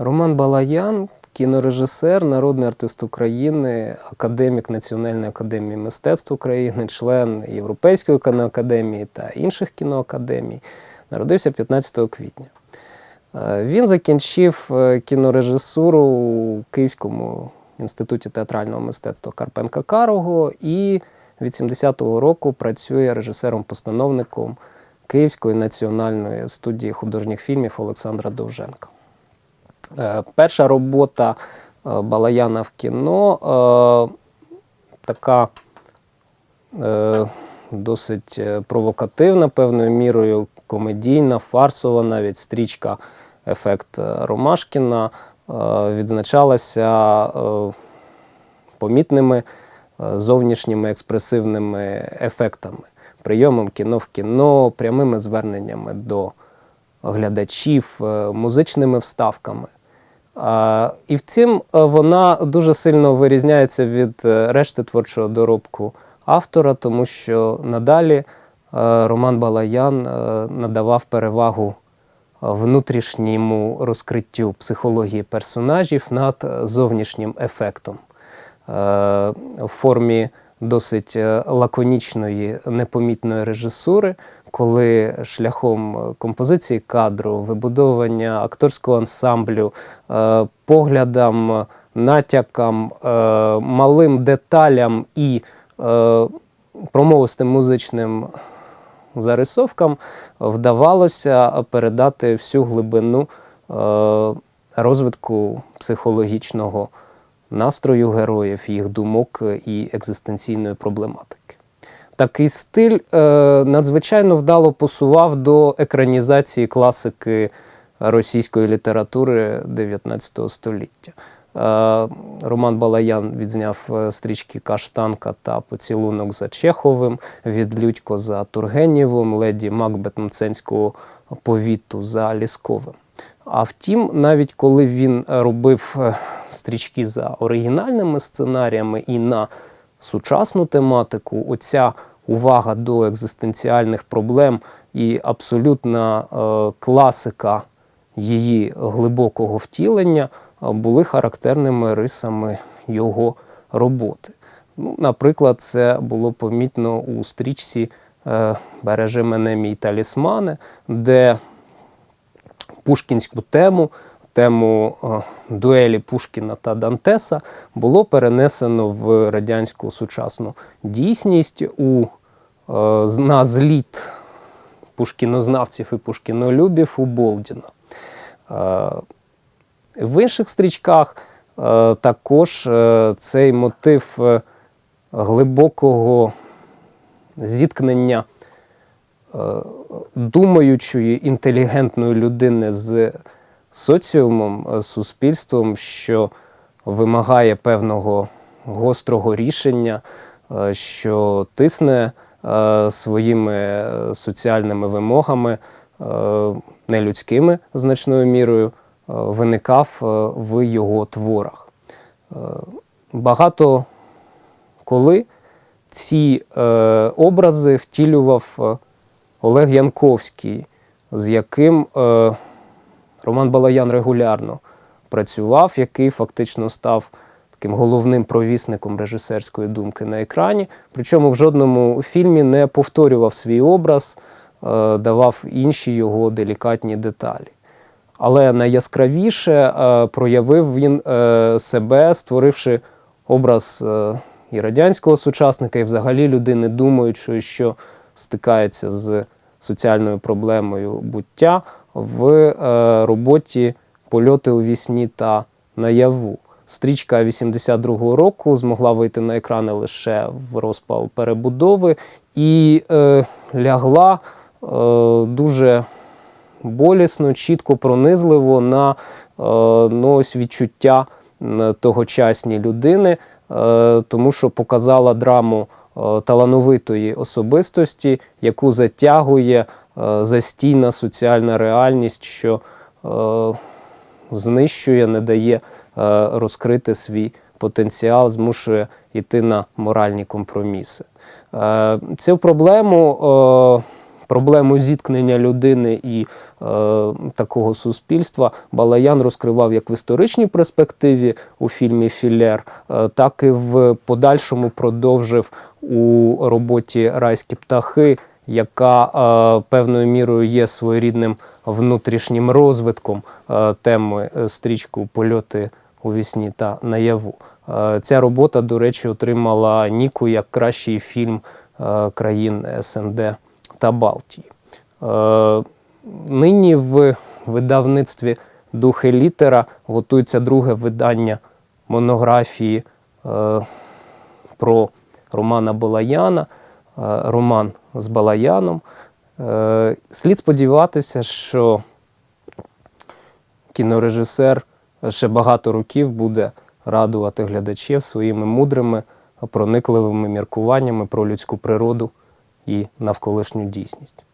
Роман Балаян, кінорежисер, народний артист України, академік Національної академії мистецтв України, член Європейської кіноакадемії та інших кіноакадемій, народився 15 квітня. Е, Він закінчив е, кінорежисуру у Київському інституті театрального мистецтва Карпенка Карого і від 70-го року працює режисером-постановником Київської національної студії художніх фільмів Олександра Довженка. Е, Перша робота е, Балаяна в кіно е, така досить провокативна, певною мірою, комедійна, фарсова, навіть стрічка Ефект Ромашкіна відзначалася помітними зовнішніми експресивними ефектами, прийомом кіно в кіно, прямими зверненнями до глядачів, музичними вставками. І в цім е, вона дуже сильно вирізняється від е, решти творчого доробку автора, тому що надалі е, Роман Балаян надавав перевагу внутрішньому розкриттю психології персонажів над зовнішнім ефектом. В формі досить лаконічної, непомітної режисури, коли шляхом е, композиції кадру, вибудовування акторського ансамблю, е, поглядам, натякам, е, малим деталям і промовистим музичним зарисовкам вдавалося передати всю глибину розвитку психологічного настрою героїв, їх думок і екзистенційної проблематики. Такий стиль е, надзвичайно вдало посував до екранізації класики російської літератури 19 століття. Е, Роман Балаян відзняв е, стрічки Каштанка та Поцілунок за Чеховим, від Людько за Тургенєвим, леді Макбет Мценського повіту за Лісковим. А втім, навіть коли він робив е, стрічки за оригінальними сценаріями і на сучасну тематику, оця увага до екзистенціальних проблем і абсолютна е, класика її глибокого втілення е, були характерними рисами його роботи. Ну, наприклад, це було помітно у стрічці е, Бережи мене мій талісмане, де пушкінську тему, тему дуелі Пушкіна та Дантеса було перенесено в радянську сучасну дійсність у, на зліт пушкінознавців і пушкінолюбів у Болдіна. Е, в інших стрічках е, також е, цей мотив е, глибокого зіткнення е, думаючої, інтелігентної людини з соціумом, е, суспільством, що вимагає певного гострого рішення, е, що тисне е, своїми е, соціальними вимогами, е, нелюдськими значною мірою, е, виникав е, в його творах. Е, Багато коли ці е, образи втілював е, Олег Янковський, з яким е, Роман Балаян регулярно працював, який фактично став таким головним провісником режисерської думки на екрані. Причому в жодному фільмі не повторював свій образ, е, давав інші його делікатні деталі. Але найяскравіше е, проявив він е, себе, створивши образ і радянського сучасника, і взагалі людини, думаючої, що стикається з соціальною проблемою буття в роботі Польоти у вісні та наяву. Стрічка 82-го року змогла вийти на екрани лише в розпал перебудови і е, лягла е, дуже болісно, чітко, пронизливо на е, ну, ось відчуття тогочасні людини, е, тому що показала драму е, талановитої особистості, яку затягує е, застійна соціальна реальність, що е, знищує, не дає розкрити свій потенціал, змушує йти на моральні компроміси. Е, Цю проблему е, Проблему зіткнення людини і е, такого суспільства Балаян розкривав як в історичній перспективі у фільмі Філер, е, так і в подальшому продовжив у роботі Райські птахи, яка е, певною мірою є своєрідним внутрішнім розвитком е, теми е, стрічку Польоти у вісні та наяву. Е, Ця робота, до речі, отримала Ніку як кращий фільм е, країн СНД та Балтії. Е, Нині в видавництві Духи літера готується друге видання монографії про Романа Балаяна, роман з Балаяном. Слід сподіватися, що кінорежисер ще багато років буде радувати глядачів своїми мудрими, проникливими міркуваннями про людську природу і навколишню дійсність.